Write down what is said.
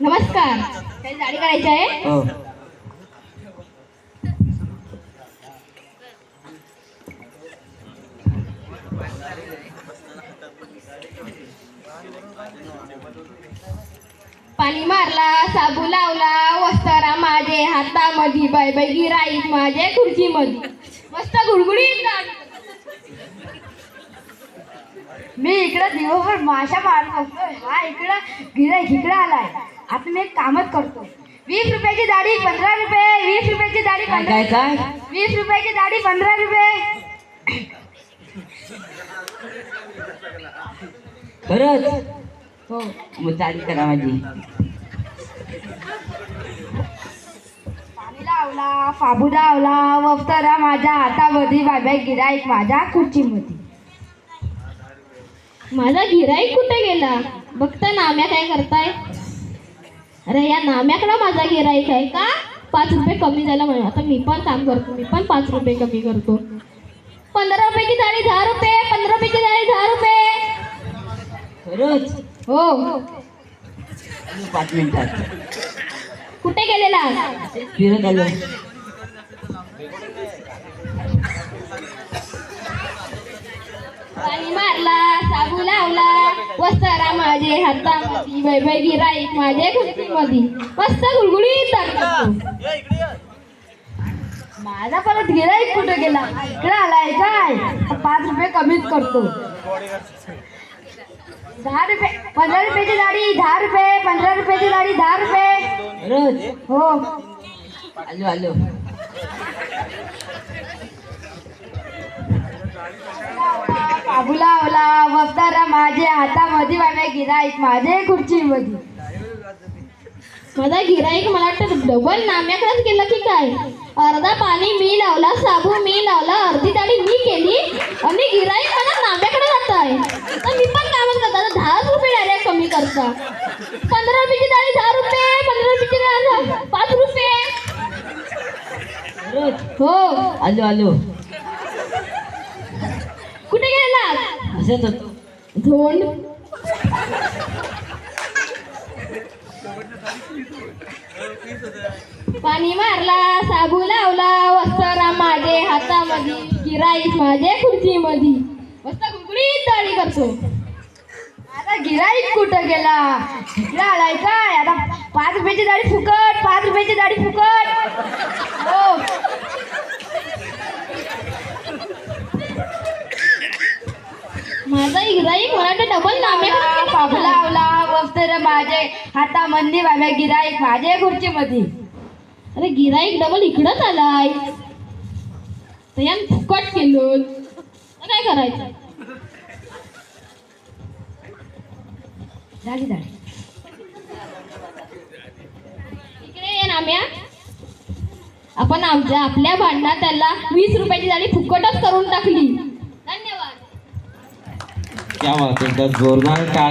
नमस्कार. काही दाढी करायची आहे? हो. पाणी मारला साबू लावला वस्तारा माझे हातामध्ये बाय बाय गिराईत माझे खुर्चीमध्ये. मस्त गुडगुडीत. मी इकडे दिवसभर माशा मारत असतोय. हा इकडं गिराईक इकडे आलाय. आता मी एक कामच करतो. वीस रुपयाची दाढी पंधरा रुपये. वीस रुपयाची दाढी काय पंधरा काय काय? वीस रुपयाची दाढी पंधरा रुपये. खरंच? हो. मग चाली करा माझी. पाणी लावला फाबू लावला वफ्तरा माझ्या हातामध्ये बाबा गिराईक माझ्या खुर्चीमध्ये. माझा गिराईक कुठे गेला? बघता नाम्या काय करताय. अरे या नाम्याकडे माझा गिराईक आहे का? पाच रुपये कमी झाला म्हणून आता मी पण काम करतो मी पण पाच रुपये कमी करतो. पंधरा रुपयाची थाळी दहा रुपये. पंधरा रुपयाची थाळी दहा रुपये. खरंच? हो. पाच मिनिटात कुठे गेलेला? फिरत आलो. लावला. वस्तारा माझे हातामध्ये वैभव गिराईक माझे खुर्चीमध्ये मस्त करतो. माझा परत गिराईक कुठे गेला? इकडे आलाय काय? पाच रुपये कमीच करतो. दहा रुपये पंधरा रुपयाची दाढी दहा रुपये पंधरा रुपयाची दाढी दहा रुपये. खरंच हो. आलो आलो. बाबू लावला वफ्तारा माझे हातामध्ये बाबा गिराईक माझे खुर्चीमध्ये माझा गिराईक मला वाटतं डबल नाम्याकडेच गेला की काय? अर्धा पाणी मी लावला साबू मी लावला अर्धी दाढी मी केली आणि गिराईक मला नाम्याकडे जात आहे तर मी पण कामच करता आता दहा रुपये डायरेक्ट कमी करता. पंधरा रुपयाची दाढी दहा रुपये पंधरा रुपयाची दाढी पाच रुपये. हो. आलो आलो. कुठे गेला? असंच होतो. धोंड? पाणी मारला साबू लावला वस्तारा माझे हातामध्ये गिराईक माझे खुर्चीमध्ये. मस्त गुळगुळीत दाढी करतो. आता गिराईक कुठं गेला? इकडे आलाय काय? आता पाच रुपयाची दाढी फुकट पाच रुपयाची दाढी फुकट हो माझा गिराईक मला डबल नामे लावला वस्तर माझे. हातामध्ये बाबा गिराईक माझे खुर्चीमध्ये. अरे गिराईक डबल इकडंच आलाय. तर यान फुकट केलो. काय करायचं? झाली दाढी इकडे ये नाम्या आपण आमच्या आपल्या भांडणात त्याला वीस रुपयाची जाळी फुकटच करून टाकली. त्या क्या बात है जोरदार टाळ